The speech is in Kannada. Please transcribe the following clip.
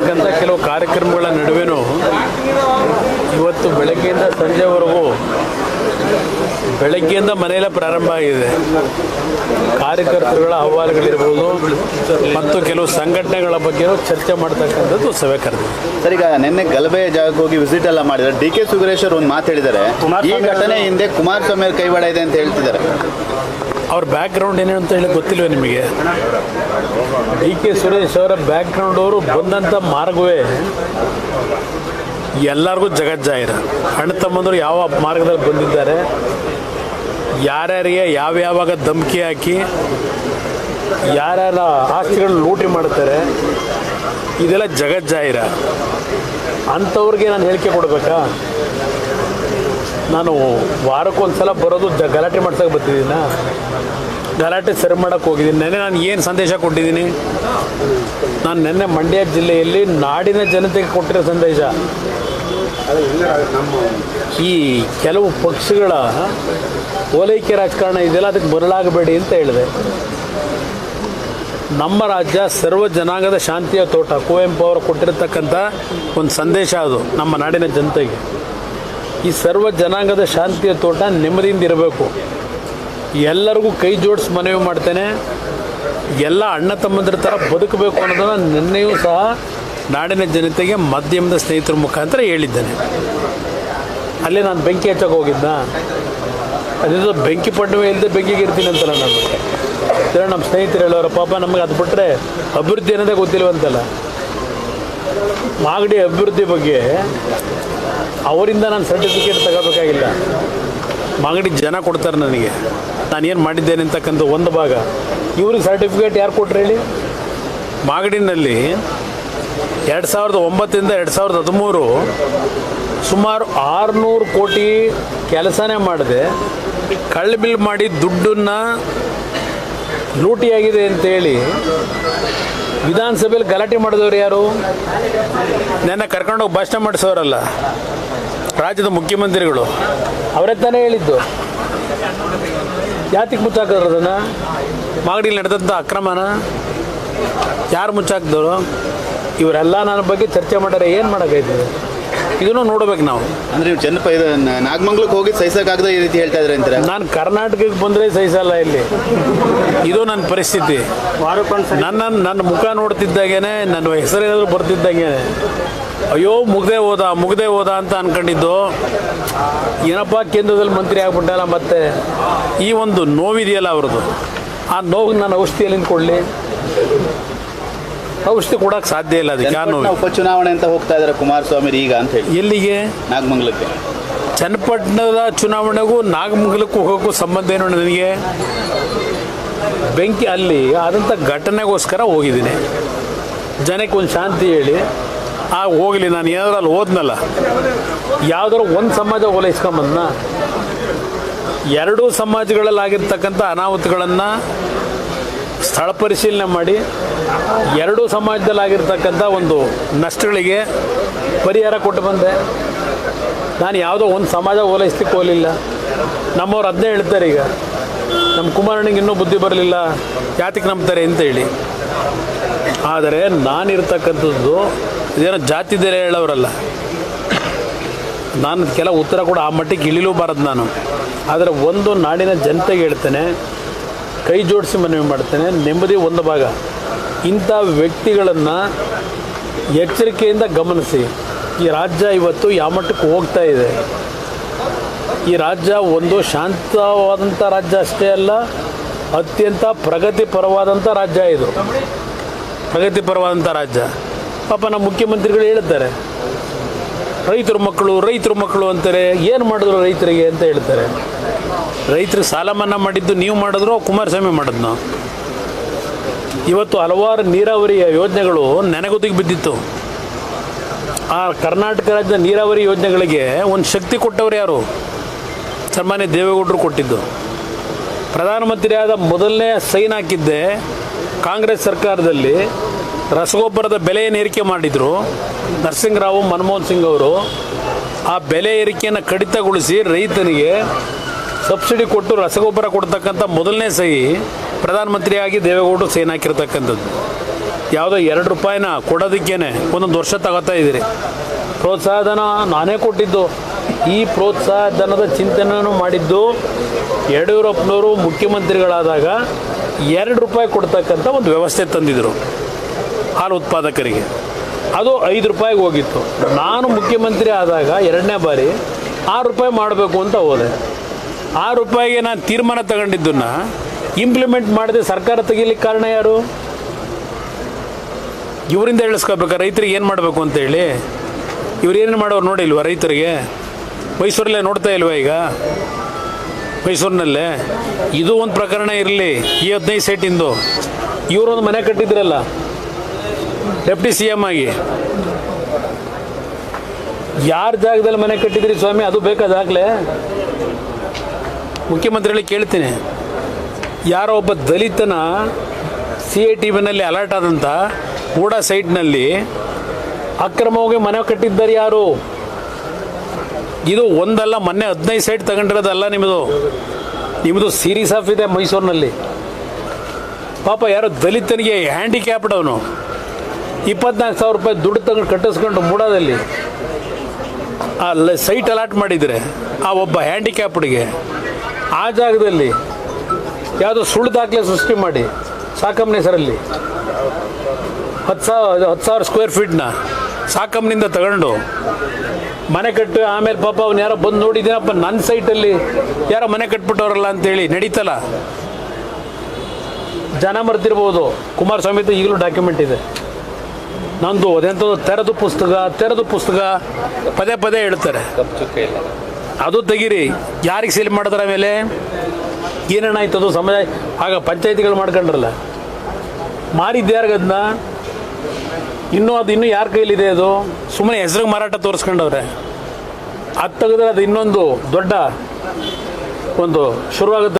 ನಡೀತಕ್ಕಂಥ ಕೆಲವು ಕಾರ್ಯಕ್ರಮಗಳ ನಡುವೆನೂ ಇವತ್ತು ಬೆಳಗ್ಗೆಯಿಂದ ಸಂಜೆವರೆಗೂ ಬೆಳಗ್ಗೆಯಿಂದ ಮನೆಯಲ್ಲೇ ಪ್ರಾರಂಭ ಆಗಿದೆ. ಕಾರ್ಯಕರ್ತರುಗಳ ಅಹವಾಲುಗಳಿರ್ಬೋದು ಮತ್ತು ಕೆಲವು ಸಂಘಟನೆಗಳ ಬಗ್ಗೆ ಚರ್ಚೆ ಮಾಡ್ತಕ್ಕಂಥದ್ದು ಸಭೆ ಕರೆದಿದೆ. ಸರ್ ಈಗ ನಿನ್ನೆ ಗಲಭೆ ಜಾಗಕ್ಕೆ ಹೋಗಿ ವಿಸಿಟ್ ಎಲ್ಲ ಮಾಡಿದ್ದಾರೆ. ಡಿ ಕೆ ಸುರೇಶ್ವರ್ ಒಂದು ಮಾತು ಹೇಳಿದ್ದಾರೆ. ಈ ಘಟನೆ ಹಿಂದೆ ಕುಮಾರಸ್ವಾಮಿ ಅವ್ರ ಕೈವಾಡ ಇದೆ ಅಂತ ಹೇಳ್ತಿದ್ದಾರೆ. ಅವ್ರ ಬ್ಯಾಕ್ಗ್ರೌಂಡ್ ಏನೇನು ಅಂತ ಹೇಳಿ ಗೊತ್ತಿಲ್ವೇ ನಿಮಗೆ? ಡಿ ಕೆ ಸುರೇಶ್ ಅವರ ಬ್ಯಾಕ್ಗ್ರೌಂಡ್ ಅವರು ಬಂದಂಥ ಮಾರ್ಗವೇ ಎಲ್ಲರಿಗೂ ಜಗಜ್ಜಾಹಿರ. ಅಣ್ಣ ತಮ್ಮಂದರು ಯಾವ ಮಾರ್ಗದಲ್ಲಿ ಬಂದಿದ್ದಾರೆ? ಯಾರ್ಯಾರಿಗೆ ಯಾವ ಯಾವಾಗ ಧಮಕಿ ಹಾಕಿ, ಯಾರ್ಯಾರ ಆಸ್ತಿಗಳನ್ನ ಲೂಟಿ ಮಾಡ್ತಾರೆ ಇದೆಲ್ಲ ಜಗಜ್ಜಾಹಿರ ಅಂಥವ್ರಿಗೆ ನಾನು ಹೇಳಿಕೆ ಕೊಡಬೇಕಾ? ನಾನು ವಾರಕ್ಕೊಂದ್ಸಲ ಬರೋದು ಜ, ಗಲಾಟೆ ಮಾಡ್ಸೋಕೆ ಬರ್ತಿದ್ದೀನ? ಗಲಾಟೆ ಸರಿ ಮಾಡೋಕ್ಕೆ ಹೋಗಿದ್ದೀನಿ. ನೆನ್ನೆ ನಾನು ಏನು ಸಂದೇಶ ಕೊಟ್ಟಿದ್ದೀನಿ? ನಾನು ನೆನ್ನೆ ಮಂಡ್ಯ ಜಿಲ್ಲೆಯಲ್ಲಿ ನಾಡಿನ ಜನತೆಗೆ ಕೊಟ್ಟಿರೋ ಸಂದೇಶ. ಈ ಕೆಲವು ಪಕ್ಷಗಳ ಓಲೈಕೆ ರಾಜಕಾರಣ ಇದೆಲ್ಲ ಅದಕ್ಕೆ ಬರಲಾಗಬೇಡಿ ಅಂತ ಹೇಳಿದೆ. ನಮ್ಮ ರಾಜ್ಯ ಸರ್ವ ಜನಾಂಗದ ಶಾಂತಿಯ ತೋಟ, ಕುವೆಂಪು ಅವರು ಕೊಟ್ಟಿರತಕ್ಕಂಥ ಒಂದು ಸಂದೇಶ ಅದು ನಮ್ಮ ನಾಡಿನ ಜನತೆಗೆ. ಈ ಸರ್ವ ಜನಾಂಗದ ಶಾಂತಿಯ ತೋಟ ನೆಮ್ಮದಿಯಿಂದ ಇರಬೇಕು. ಎಲ್ಲರಿಗೂ ಕೈ ಜೋಡಿಸಿ ಮನವಿ ಮಾಡ್ತೇನೆ. ಎಲ್ಲ ಅಣ್ಣ ತಮ್ಮಂದಿರ ಥರ ಬದುಕಬೇಕು ಅನ್ನೋದನ್ನು ನಿನ್ನೆಯೂ ಸಹ ನಾಡಿನ ಜನತೆಗೆ ಮಾಧ್ಯಮದ ಸ್ನೇಹಿತರ ಮುಖಾಂತರ ಹೇಳಿದ್ದೇನೆ. ಅಲ್ಲಿ ನಾನು ಬೆಂಕಿ ಹಚ್ಚಕ್ಕೆ ಹೋಗಿದ್ದ ಅದರಿಂದ ಬೆಂಕಿ ಪಡ್ಡುವೆ ಇಲ್ಲದೆ ಬೆಂಕಿಗೆ ಇರ್ತೀನಿ ಅಂತಲ್ಲ ನಾನು. ಸರಿ, ನಮ್ಮ ಸ್ನೇಹಿತರು ಹೇಳೋರು, ಪಾಪ ನಮಗೆ ಅದು ಬಿಟ್ಟರೆ ಅಭಿವೃದ್ಧಿ ಅನ್ನೋದೇ ಗೊತ್ತಿಲ್ಲವಂತಲ್ಲ ಮಾಗಡಿ ಅಭಿವೃದ್ಧಿ ಬಗ್ಗೆ ಅವರಿಂದ ನಾನು ಸರ್ಟಿಫಿಕೇಟ್ ತಗೋಬೇಕಾಗಿಲ್ಲ. ಮಾಗಡಿ ಜನ ಕೊಡ್ತಾರೆ ನನಗೆ. ನಾನು ಏನು ಮಾಡಿದ್ದೇನೆ ಅಂತಕ್ಕಂಥ ಒಂದು ಭಾಗ. ಇವ್ರಿಗೆ ಸರ್ಟಿಫಿಕೇಟ್ ಯಾರು ಕೊಟ್ರು ಹೇಳಿ? ಮಾಗಡಿನಲ್ಲಿ ಎರಡು ಸಾವಿರದ ಒಂಬತ್ತರಿಂದ ಎರಡು ಸಾವಿರದ ಹದಿಮೂರು ಸುಮಾರು ಆರುನೂರು ಕೋಟಿ ಕೆಲಸನೇ ಮಾಡಿದೆ. ಕಳ್ಳ ಬಿಲ್ ಮಾಡಿ ದುಡ್ಡನ್ನು ಲೂಟಿಯಾಗಿದೆ ಅಂತೇಳಿ ವಿಧಾನಸಭೆಯಲ್ಲಿ ಗಲಾಟೆ ಮಾಡಿದವರು ಯಾರು? ನನ್ನ ಕರ್ಕೊಂಡೋಗಿ ಭಾಷಣ ಮಾಡಿಸೋರಲ್ಲ, ರಾಜ್ಯದ ಮುಖ್ಯಮಂತ್ರಿಗಳು. ಅವರೇ ತಾನೇ ಹೇಳಿದ್ದು. ಯಾತಿಗೆ ಮುಚ್ಚಾಕಿದ್ರು ಅದನ್ನು? ಮಾಗಡಿಲಿ ನಡೆದಂಥ ಅಕ್ರಮನ? ಯಾರು ಮುಚ್ಚಾಕಿದವರು? ಇವರೆಲ್ಲ ನನ್ನ ಬಗ್ಗೆ ಚರ್ಚೆ ಮಾಡ್ಯಾರ ಏನು ಮಾಡಬೇಕು? ಇದನ್ನು ನೋಡ್ಬೇಕು ನಾವು. ಅಂದ್ರೆ ನೀವು ಚೆನ್ನಪ್ಪ ಇದು ನ- ನಾಗಮಂಗಲಕ್ಕೆ ಹೋಗಿ ಸಹಿಸಕ್ಕಾಗದ ಈ ರೀತಿ ಹೇಳ್ತಾ ಇದ್ರೆ ಅಂತಾರೆ? ನಾನು ಕರ್ನಾಟಕಕ್ಕೆ ಬಂದರೆ ಸಹಿಸಲ್ಲ ಇಲ್ಲಿ. ಇದು ನನ್ನ ಪರಿಸ್ಥಿತಿ. ನನ್ನ ನನ್ನ ಮುಖ ನೋಡ್ತಿದ್ದಾಗೇನೆ ನನ್ನ ಹೆಸರೇನಾದರೂ ಬರ್ತಿದ್ದಂಗೆ ಅಯ್ಯೋ ಮುಗ್ದೆ ಹೋದ ಮುಗ್ದೆ ಹೋದ ಅಂತ ಅನ್ಕೊಂಡಿದ್ದು. ಏನಪ್ಪ ಕೇಂದ್ರದಲ್ಲಿ ಮಂತ್ರಿ ಆಗ್ಬಿಟ್ಟಲ್ಲ ಮತ್ತೆ? ಈ ಒಂದು ನೋವಿದೆಯಲ್ಲ ಅವ್ರದ್ದು. ಆ ನೋವು ನಾನು ಔಷಧಿಯಲ್ಲಿ ಕೊಡಲಿ ಔಷಧಿ ಕೊಡೋಕೆ ಸಾಧ್ಯ ಇಲ್ಲ ಅದಕ್ಕೆ ಉಪಚುನಾವಣೆ ಅಂತ ಹೋಗ್ತಾ ಇದ್ದಾರೆ ಕುಮಾರಸ್ವಾಮಿ ಈಗ ಅಂತ ಹೇಳಿ. ಎಲ್ಲಿಗೆ? ನಾಗಮಂಗಲಕ್ಕೆ. ಚನ್ನಪಟ್ಟಣದ ಚುನಾವಣೆಗೂ ನಾಗಮಂಗಲಕ್ಕೂ ಹೋಗೋಕ್ಕೂ ಸಂಬಂಧ ಏನು ನನಗೆ? ಬೆಂಕಿ ಅಲ್ಲಿ ಆದಂಥ ಘಟನೆಗೋಸ್ಕರ ಹೋಗಿದ್ದೀನಿ. ಜನಕ್ಕೆ ಒಂದು ಶಾಂತಿ ಹೇಳಿ. ಆ ಹೋಗಲಿ ನಾನು ಏನಾದ್ರೂ ಅಲ್ಲಿ ಹೋದ್ನಲ್ಲ. ಯಾವುದಾದ್ರು ಒಂದು ಸಮಾಜ ಓಲೈಸ್ಕೊಂಬಂದ ಎರಡೂ ಸಮಾಜಗಳಲ್ಲಾಗಿರ್ತಕ್ಕಂಥ ಅನಾಹುತಗಳನ್ನು ಸ್ಥಳ ಪರಿಶೀಲನೆ ಮಾಡಿ ಎರಡೂ ಸಮಾಜದಲ್ಲಾಗಿರ್ತಕ್ಕಂಥ ಒಂದು ನಷ್ಟಗಳಿಗೆ ಪರಿಹಾರ ಕೊಟ್ಟು ಬಂದೆ. ನಾನು ಯಾವುದೋ ಒಂದು ಸಮಾಜ ಓಲೈಸ್ಲಿಕ್ಕೆ ಹೋಗಲಿಲ್ಲ. ನಮ್ಮವ್ರು ಅದನ್ನೇ ಹೇಳ್ತಾರೆ ಈಗ. ನಮ್ಮ ಕುಮಾರಣ್ಣಿಗೆ ಇನ್ನೂ ಬುದ್ಧಿ ಬರಲಿಲ್ಲ. ಜಾತಿಗೆ ನಂಬ್ತಾರೆ ಅಂತ ಹೇಳಿ ಆದರೆ ನಾನಿರ್ತಕ್ಕಂಥದ್ದು ಇದೇನೋ ಜಾತಿ ದೆಲೆ ಹೇಳೋರಲ್ಲ. ನಾನು ಕೆಲ ಉತ್ತರ ಕೂಡ ಆ ಮಟ್ಟಿಗೆ ಇಳಿಲೂಬಾರದು ನಾನು. ಆದರೆ ಒಂದು ನಾಡಿನ ಜನತೆಗೆ ಹೇಳ್ತೇನೆ, ಕೈ ಜೋಡಿಸಿ ಮನವಿ ಮಾಡ್ತೇನೆ, ನೆಮ್ಮದಿ ಒಂದು ಭಾಗ. ಇಂಥ ವ್ಯಕ್ತಿಗಳನ್ನು ಎಚ್ಚರಿಕೆಯಿಂದ ಗಮನಿಸಿ. ಈ ರಾಜ್ಯ ಇವತ್ತು ಯಾವ ಮಟ್ಟಕ್ಕೆ ಹೋಗ್ತಾ ಇದೆ. ಈ ರಾಜ್ಯ ಒಂದು ಶಾಂತವಾದಂಥ ರಾಜ್ಯ ಅಷ್ಟೇ ಅಲ್ಲ, ಅತ್ಯಂತ ಪ್ರಗತಿಪರವಾದಂಥ ರಾಜ್ಯ ಇದು. ಪ್ರಗತಿಪರವಾದಂಥ ರಾಜ್ಯ. ಪಾಪ ನಮ್ಮ ಮುಖ್ಯಮಂತ್ರಿಗಳು ಹೇಳ್ತಾರೆ. ರೈತರ ಮಕ್ಕಳು ರೈತರ ಮಕ್ಕಳು ಅಂತಾರೆ, ಏನು ಮಾಡಿದ್ರು ರೈತರಿಗೆ ಅಂತ ಹೇಳ್ತಾರೆ. ರೈತರು ಸಾಲ ಮನ್ನಾ ಮಾಡಿದ್ದು ನೀವು ಮಾಡಿದ್ರು ಕುಮಾರಸ್ವಾಮಿ ಮಾಡಿದ್ನು? ಇವತ್ತು ಹಲವಾರು ನೀರಾವರಿಯ ಯೋಜನೆಗಳು ನೆನೆಗುದಿಗೆ ಬಿದ್ದಿತ್ತು. ಆ ಕರ್ನಾಟಕ ರಾಜ್ಯದ ನೀರಾವರಿ ಯೋಜನೆಗಳಿಗೆ ಒಂದು ಶಕ್ತಿ ಕೊಟ್ಟವ್ರು ಯಾರು? ಸನ್ಮಾನ್ಯ ದೇವೇಗೌಡರು ಕೊಟ್ಟಿದ್ದು. ಪ್ರಧಾನಮಂತ್ರಿಯಾದ ಮೊದಲನೇ ಸೈನ್ ಹಾಕಿದ್ದೆ, ಕಾಂಗ್ರೆಸ್ ಸರ್ಕಾರದಲ್ಲಿ ರಸಗೊಬ್ಬರದ ಬೆಲೆ ಏನು ಏರಿಕೆ ಮಾಡಿದರು? ನರಸಿಂಹರಾವ್, ಮನಮೋಹನ್ ಸಿಂಗ್ ಅವರು ಆ ಬೆಲೆ ಏರಿಕೆಯನ್ನು ಕಡಿತಗೊಳಿಸಿ ರೈತನಿಗೆ ಸಬ್ಸಿಡಿ ಕೊಟ್ಟು ರಸಗೊಬ್ಬರ ಕೊಡ್ತಕ್ಕಂಥ ಮೊದಲನೇ ಸಹಿ ಪ್ರಧಾನಮಂತ್ರಿಯಾಗಿ ದೇವೇಗೌಡರು ಸೈನ್ ಹಾಕಿರ್ತಕ್ಕಂಥದ್ದು. ಯಾವುದೋ ಎರಡು ರೂಪಾಯಿನ ಕೊಡೋದಕ್ಕೇನೆ ಒಂದೊಂದು ವರ್ಷ ತಗೋತಾ ಇದ್ದೀರಿ. ಪ್ರೋತ್ಸಾಹ ಧನ ನಾನೇ ಕೊಟ್ಟಿದ್ದು. ಈ ಪ್ರೋತ್ಸಾಹ ಧನದ ಚಿಂತನೆಯನ್ನು ಮಾಡಿದ್ದು ಯಡಿಯೂರಪ್ಪನವರು ಮುಖ್ಯಮಂತ್ರಿಗಳಾದಾಗ ಎರಡು ರೂಪಾಯಿ ಕೊಡ್ತಕ್ಕಂಥ ಒಂದು ವ್ಯವಸ್ಥೆ ತಂದಿದ್ದರು ಹಾಲು ಉತ್ಪಾದಕರಿಗೆ. ಅದು ಐದು ರೂಪಾಯಿಗೆ ಹೋಗಿತ್ತು. ನಾನು ಮುಖ್ಯಮಂತ್ರಿ ಆದಾಗ ಎರಡನೇ ಬಾರಿ ಆರು ರೂಪಾಯಿ ಮಾಡಬೇಕು ಅಂತ ಹೋದೆ. ಆರು ರೂಪಾಯಿಗೆ ನಾನು ತೀರ್ಮಾನ ತಗೊಂಡಿದ್ದನ್ನು ಇಂಪ್ಲಿಮೆಂಟ್ ಮಾಡದೆ ಸರ್ಕಾರ ತೆಗಿಲಿಕ್ಕೆ ಕಾರಣ ಯಾರು? ಇವರಿಂದ ಹೇಳಿಸ್ಕೋಬೇಕಾ ರೈತರಿಗೆ ಏನು ಮಾಡಬೇಕು ಅಂತೇಳಿ ಇವ್ರು ಏನೇನು ಮಾಡೋರು ನೋಡಿಲ್ವ ರೈತರಿಗೆ? ಮೈಸೂರಲ್ಲೇ ನೋಡ್ತಾ ಇಲ್ವಾ ಈಗ? ಮೈಸೂರಿನಲ್ಲೇ? ಇದು ಒಂದು ಪ್ರಕರಣ ಇರಲಿ, ಈ ಹದಿನೈದು ಸೈಟಿಂದು. ಇವರೊಂದು ಮನೆ ಕಟ್ಟಿದ್ರಲ್ಲ, ಡೆಪ್ಟಿ ಸಿ ಎಂ ಆಗಿ. ಯಾರ ಜಾಗದಲ್ಲಿ ಮನೆ ಕಟ್ಟಿದ್ರಿ ಸ್ವಾಮಿ? ಅದು ಬೇಕಾದಾಗಲೇ ಮುಖ್ಯಮಂತ್ರಿಗಳಿಗೆ ಕೇಳ್ತೀನಿ. ಯಾರೋ ಒಬ್ಬ ದಲಿತನ ಸಿ ಐ ಟಿ ವಿನಲ್ಲಿ ಅಲರ್ಟ್ ಆದಂಥ ಕೂಡ ಸೈಟ್ನಲ್ಲಿ ಅಕ್ರಮವಾಗಿ ಮನೆ ಕಟ್ಟಿದ್ದಾರೆ ಯಾರು? ಇದು ಒಂದಲ್ಲ, ಮೊನ್ನೆ ಹದಿನೈದು ಸೈಟ್ ತಗೊಂಡಿರೋದಲ್ಲ ನಿಮ್ಮದು ನಿಮ್ಮದು ಸೀರೀಸ್ ಆಫ್ ಇದೆ ಮೈಸೂರಿನಲ್ಲಿ. ಪಾಪ ಯಾರೋ ದಲಿತನಿಗೆ ಹ್ಯಾಂಡಿಕ್ಯಾಪ್ಡ್ ಅವನು. ಇಪ್ಪತ್ನಾಲ್ಕು ಸಾವಿರ ರೂಪಾಯಿ ದುಡ್ಡು ತಗೊಂಡು ಕಟ್ಟಿಸ್ಕೊಂಡು ಮೂಡಾದಲ್ಲಿ ಆ ಸೈಟ್ ಅಲಾಟ್ ಮಾಡಿದರೆ ಆ ಒಬ್ಬ ಹ್ಯಾಂಡಿಕ್ಯಾಪ್ಡ್ಗೆ ಆ ಜಾಗದಲ್ಲಿ ಯಾವುದೋ ಸುಳ್ಳು ದಾಖಲೆ ಸೃಷ್ಟಿ ಮಾಡಿ. ಸಾಕಮ್ಮನ ಹೆಸರಲ್ಲಿ ಹತ್ತು ಸಾವಿರ ಹತ್ತು ಸಾವಿರ ಸ್ಕ್ವೇರ್ ಫೀಟ್ನ ಸಾಕಮ್ಮನಿಂದ ತಗೊಂಡು ಮನೆ ಕಟ್ಟು ಆಮೇಲೆ ಪಾಪ ಅವ್ನು ಯಾರೋ ಬಂದು ನೋಡಿದ್ದೀನಪ್ಪ ನನ್ನ ಸೈಟಲ್ಲಿ ಯಾರೋ ಮನೆ ಕಟ್ಬಿಟ್ಟವ್ರಲ್ಲ ಅಂತೇಳಿ ನಡೀತಲ್ಲ. ಜನ ಮರ್ತಿರ್ಬೋದು ಕುಮಾರಸ್ವಾಮಿ ಈಗಲೂ ಡಾಕ್ಯುಮೆಂಟ್ ಇದೆ. ನಂದು ಅದೆಂಥದ್ದು ತೆರೆದು ಪುಸ್ತಕ ತೆರೆದು ಪುಸ್ತಕ ಪದೇ ಪದೇ ಹೇಳ್ತಾರೆ. ಅದು ತೆಗೀರಿ. ಯಾರಿಗೆ ಸೇಲ್ ಮಾಡಿದ್ರ ಮೇಲೆ? ಏನೇನಾಯ್ತು ಅದು ಸಮುದಾಯ ಆಗ ಪಂಚಾಯತಿಗಳು ಮಾಡ್ಕೊಂಡ್ರಲ್ಲ. ಯಾರಿಗದನ್ನ ಇನ್ನೂ ಅದು ಇನ್ನೂ ಯಾರ ಕೈಲಿದೆ ಅದು? ಸುಮ್ಮನೆ ಹೆಸರು ಮಾರಾಟ ತೋರಿಸ್ಕೊಂಡವ್ರೆ. ಅದು ತೆಗೆದ್ರೆ ಅದು ಇನ್ನೊಂದು ದೊಡ್ಡ ಒಂದು ಶುರುವಾಗುತ್ತೆ.